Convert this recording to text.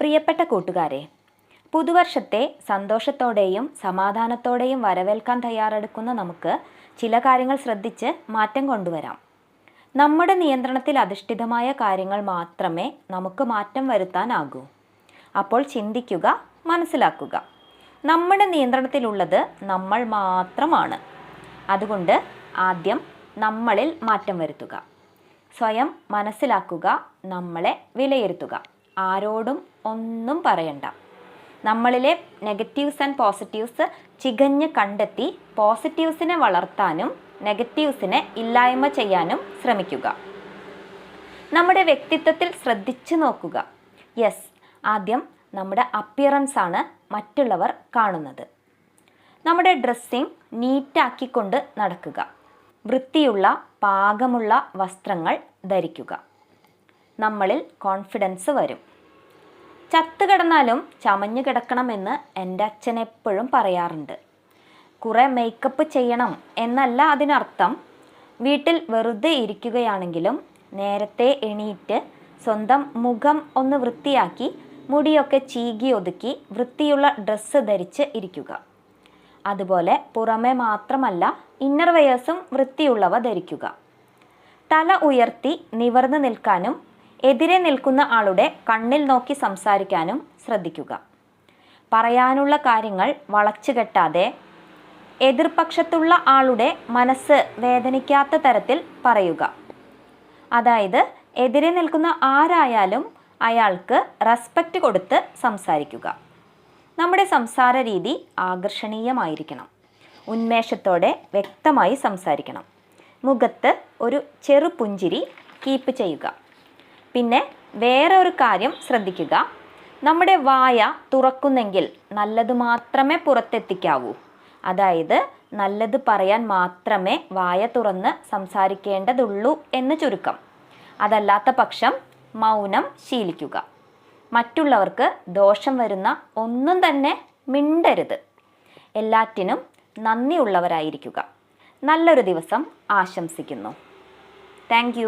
പ്രിയപ്പെട്ട കൂട്ടുകാരെ പുതുവർഷത്തെ സന്തോഷത്തോടെയും സമാധാനത്തോടെയും വരവേൽക്കാൻ തയ്യാറെടുക്കുന്ന നമുക്ക് ചില കാര്യങ്ങൾ ശ്രദ്ധിച്ച് മാറ്റം കൊണ്ടുവരാം. നമ്മുടെ നിയന്ത്രണത്തിൽ അധിഷ്ഠിതമായ കാര്യങ്ങൾ മാത്രമേ നമുക്ക് മാറ്റം വരുത്താനാകൂ. അപ്പോൾ ചിന്തിക്കുക മനസ്സിലാക്കുക. നമ്മുടെ നിയന്ത്രണത്തിലുള്ളത് നമ്മൾ മാത്രമാണ്. അതുകൊണ്ട് ആദ്യം നമ്മളിൽ മാറ്റം വരുത്തുക. സ്വയം മനസ്സിലാക്കുക നമ്മളെ വിലയിരുത്തുക. ആരോടും ഒന്നും പറയണ്ട. നമ്മളിലെ നെഗറ്റീവ്സ് ആൻഡ് പോസിറ്റീവ്സ് ചികഞ്ഞ് കണ്ടെത്തി പോസിറ്റീവ്സിനെ വളർത്താനും നെഗറ്റീവ്സിനെ ഇല്ലായ്മ ചെയ്യാനും ശ്രമിക്കുക. നമ്മുടെ വ്യക്തിത്വത്തിൽ ശ്രദ്ധിച്ചു നോക്കുക. യെസ് ആദ്യം നമ്മുടെ അപ്പിയറൻസ് ആണ് മറ്റുള്ളവർ കാണുന്നത്. നമ്മുടെ ഡ്രസ്സിങ് നീറ്റാക്കിക്കൊണ്ട് നടക്കുക. വൃത്തിയുള്ള പാകമുള്ള വസ്ത്രങ്ങൾ ധരിക്കുക. നമ്മളിൽ കോൺഫിഡൻസ് വരും. ചത്തു കിടന്നാലും ചമഞ്ഞു കിടക്കണമെന്ന് എന്റെ അച്ഛൻ എപ്പോഴും പറയാറുണ്ട്. കുറേ മേക്കപ്പ് ചെയ്യണം എന്നല്ല അതിനർത്ഥം. വീട്ടിൽ വെറുതെ ഇരിക്കുകയാണെങ്കിലും നേരത്തെ എണീറ്റ് സ്വന്തം മുഖം ഒന്ന് വൃത്തിയാക്കി മുടിയൊക്കെ ചീകി ഒതുക്കി വൃത്തിയുള്ള ഡ്രസ്സ് ധരിച്ച് ഇരിക്കുക. അതുപോലെ പുറമെ മാത്രമല്ല ഇന്നർ വെയേഴ്സും വൃത്തിയുള്ളവ ധരിക്കുക. തല ഉയർത്തി നിവർന്നു നിൽക്കാനും എതിരെ നിൽക്കുന്ന ആളുടെ കണ്ണിൽ നോക്കി സംസാരിക്കാനും ശ്രദ്ധിക്കുക. പറയാനുള്ള കാര്യങ്ങൾ വളച്ചുകെട്ടാതെ എതിർപക്ഷത്തുള്ള ആളുടെ മനസ്സ് വേദനിക്കാത്ത തരത്തിൽ പറയുക. അതായത് എതിരെ നിൽക്കുന്ന ആരായാലും അയാൾക്ക് റെസ്പെക്റ്റ് കൊടുത്ത് സംസാരിക്കുക. നമ്മുടെ സംസാര രീതി ആകർഷണീയമായിരിക്കണം. ഉന്മേഷത്തോടെ വ്യക്തമായി സംസാരിക്കണം. മുഖത്ത് ഒരു ചെറുപുഞ്ചിരി കീപ്പ് ചെയ്യുക. പിന്നെ വേറെ ഒരു കാര്യം ശ്രദ്ധിക്കുക. നമ്മുടെ വായ തുറക്കുന്നെങ്കിൽ നല്ലത് മാത്രമേ പുറത്തെത്തിക്കാവൂ. അതായത് നല്ലത് പറയാൻ മാത്രമേ വായ തുറന്ന് സംസാരിക്കേണ്ടതുള്ളൂ എന്ന് ചുരുക്കം. അതല്ലാത്ത പക്ഷം മൗനം ശീലിക്കുക. മറ്റുള്ളവർക്ക് ദോഷം വരുന്ന ഒന്നും തന്നെ മിണ്ടരുത്. എല്ലാറ്റിനും നന്ദിയുള്ളവരായിരിക്കുക. നല്ലൊരു ദിവസം ആശംസിക്കുന്നു. താങ്ക്